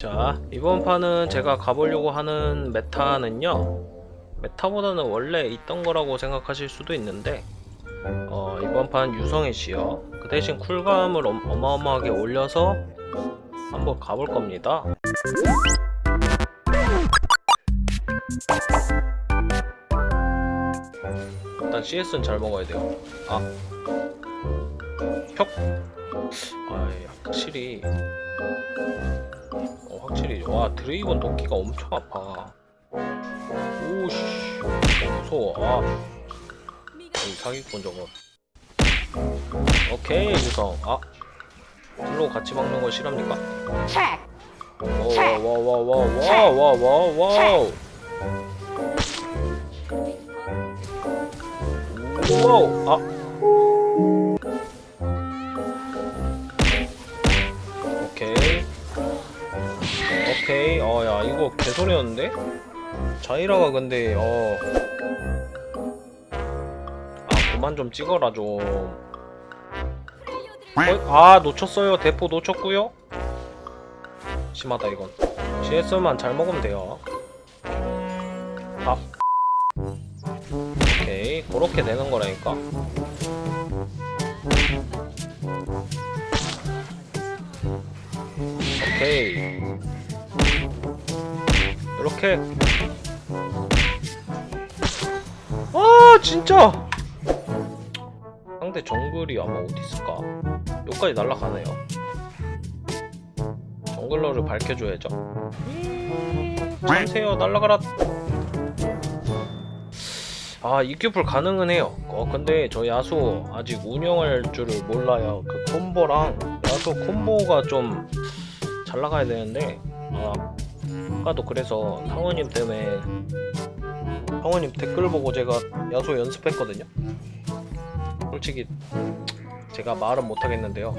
자, 이번 판은 제가 가보려고 하는 메타는요. 메타보다는 원래 있던 거라고 생각하실 수도 있는데, 어, 이번 판 유성의 시요. 그 대신 쿨감을 엄- 어마어마하게 올려서 한번 가볼 겁니다. 일단 CS는 잘 먹어야 돼요. 아. 혁. 아, 확실히. 어, 확실히. 와 드레이건 도끼가 엄청 아파. 오씨 무서워. 아이 사기꾼 저거. 오케이 유성. 아 슬로우 같이 막는 거 싫합니까? check, 와와와와와와와와와우 와우 아 오케이 어 야 이거 개소리였는데? 자이라가 근데 어 아, 그만 좀 찍어라 좀. 거의, 아, 놓쳤어요. 대포 놓쳤고요. 심하다 이건. CS만 잘 먹으면 돼요. 아. 오케이, 그렇게 되는 거라니까. 오케이. 이렇게. 아, 진짜. 상대 정글이 아마 어디 있을까? 여기까지 날아가네요. 정글러를 밝혀줘야죠. 참세요, 날아가라. 아, 이큐풀 가능은 해요. 어, 근데 저 야수 아직 운영할 줄을 몰라요. 그 콤보랑 야수 콤보가 좀 잘 나가야 되는데, 아, 아까도 그래서 상호님 때문에 상호님 댓글 보고 제가 야수 연습했거든요. 솔직히 제가 말은 못하겠는데요.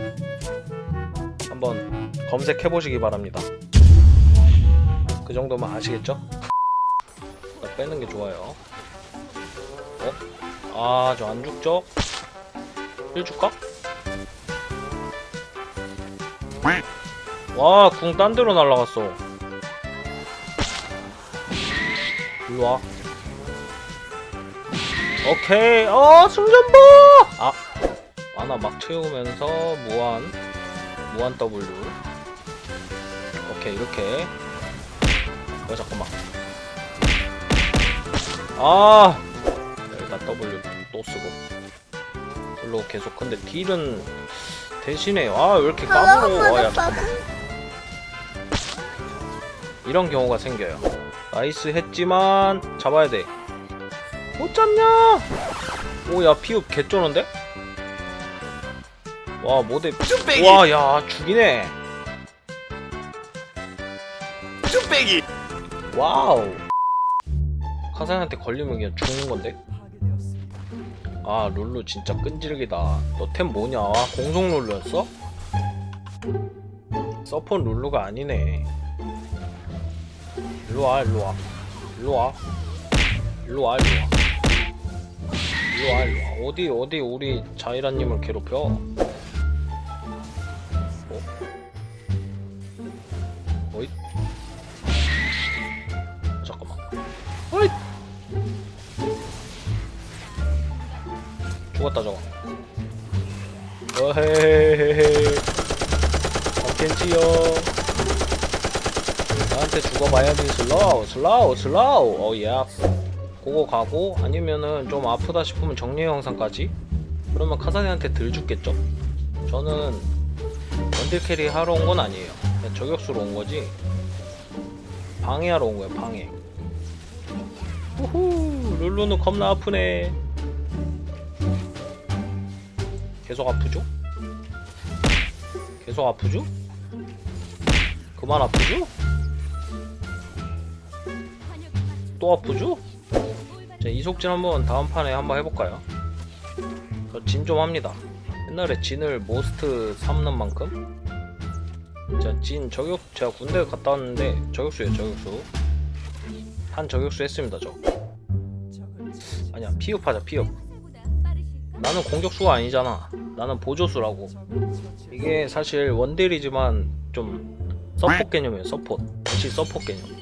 한번 검색해 보시기 바랍니다. 그 정도면 아시겠죠? 나 빼는 게 좋아요. 어? 아, 저 안 죽죠? 힐 줄까? 와, 궁 딴 데로 날라갔어. 일로 와. 오케이. 어, 승전보! 아. 아나 막 채우면서 무한 무한 W. 오케이, 이렇게. 어, 잠깐만. 아! 일단 W 또 쓰고. 별로 계속 근데 딜은 대신에 아, 왜 이렇게 까불어? 아, 야, 잠깐만. 이런 경우가 생겨요. 나이스 했지만 잡아야 돼. 못 잡냐? 오야 피읍 개쩌는데? 와 모델. 쭈빼기! 와야 죽이네. 쭈빼기! 와우. 카사한테 걸리면 그냥 죽는 건데? 아 룰루 진짜 끈질기다. 너 템 뭐냐? 공속 룰루였어? 서폰 룰루가 아니네 일로 와 일로 와. 일로 와. 일로 와 일로 와. 일로 와 일로 와. 어디 어디 우리 자이라님을 괴롭혀? 어? 어이? 잠깐만. 어이! 죽었다 저거. 어헤헤헤 잡겠지요 나한테 죽어봐야지. 슬로우 슬로우 슬로우 어예. 그거 가고 아니면은 좀 아프다 싶으면 정리 영상까지? 그러면 카사디한테 덜 죽겠죠? 저는 원딜 캐리 하러 온 건 아니에요. 그냥 저격수로 온 거지. 방해하러 온 거예요 방해. 우후 룰루는 겁나 아프네. 계속 아프죠? 계속 아프죠? 그만 아프죠? 또 아프죠? 자 이속진 한번 다음 판에 한번 해볼까요? 저 진 좀 합니다. 옛날에 진을 모스트 삼는 만큼. 자 진 저격 제가 군대 갔다 왔는데 저격수예요 저격수. 한 저격수 했습니다 저. 아니야 피업하자 피업 나는 공격수가 아니잖아. 나는 보조수라고. 이게 사실 원딜이지만 좀 서포트 개념이에요 서포트. 역시 서포트 개념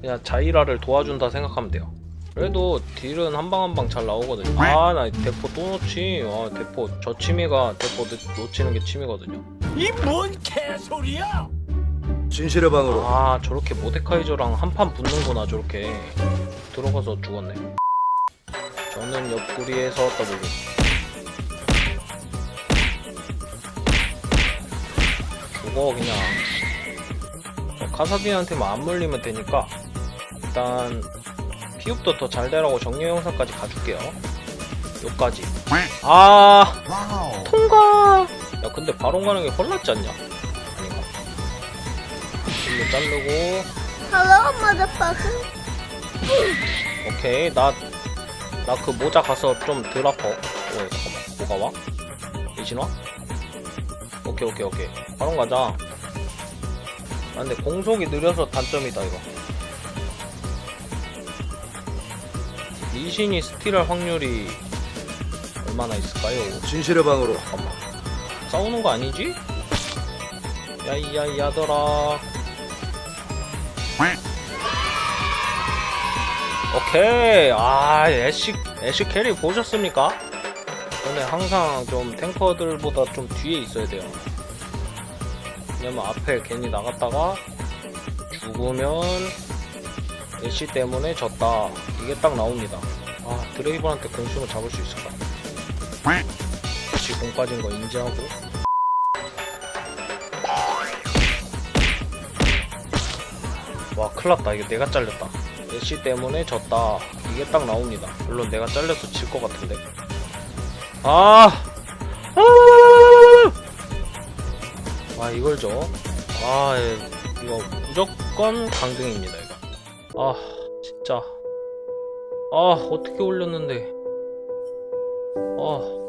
그냥 자이라를 도와준다 생각하면 돼요. 그래도 딜은 한 방 한 방 잘 나오거든요. 아 나 대포 또 놓치 아 대포 저 취미가 대포 놓- 놓치는 게 취미거든요. 이 뭔 개소리야? 진실의 방으로. 아 저렇게 모데카이저랑 한 판 붙는구나 저렇게. 들어가서 죽었네. 저는 옆구리에서 W 죽어 그냥. 저 카사딘한테만 안 물리면 되니까 일단 피읍도 더 잘 되라고 정리 영상까지 가줄게요. 요까지. 아 통과! 야 근데 바론 가는 게 헐났지 않냐? 아닌가? 일로 자르고. Hello, motherfucker. 오케이 나 나 그 모자 가서 좀 덜 아파 오 잠깐만 뭐가 와? 이진 와? 오케이 오케이 오케이. 바로 가자. 아 근데 공속이 느려서 단점이다 이거 리신이 스틸할 확률이 얼마나 있을까요? 진실의 방으로 잠깐만 싸우는 거 아니지? 야이야이 야더라 오케이 아 애쉬 애쉬 캐리 보셨습니까? 근데 항상 좀 탱커들보다 좀 뒤에 있어야 돼요 왜냐면 앞에 괜히 나갔다가 죽으면 애쉬 때문에 졌다. 이게 딱 나옵니다. 아 드레이버한테 공수을 잡을 수 있을까? 애쉬 공 빠진 거 인지하고. 와 큰일났다. 이게 내가 잘렸다. 애쉬 때문에 졌다. 이게 딱 나옵니다. 물론 내가 잘려서 질 것 같은데. 아! 아! 아 이걸 줘? 아 예. 이거 무조건 강등입니다 이거 아 진짜. 아 어떻게 올렸는데. 아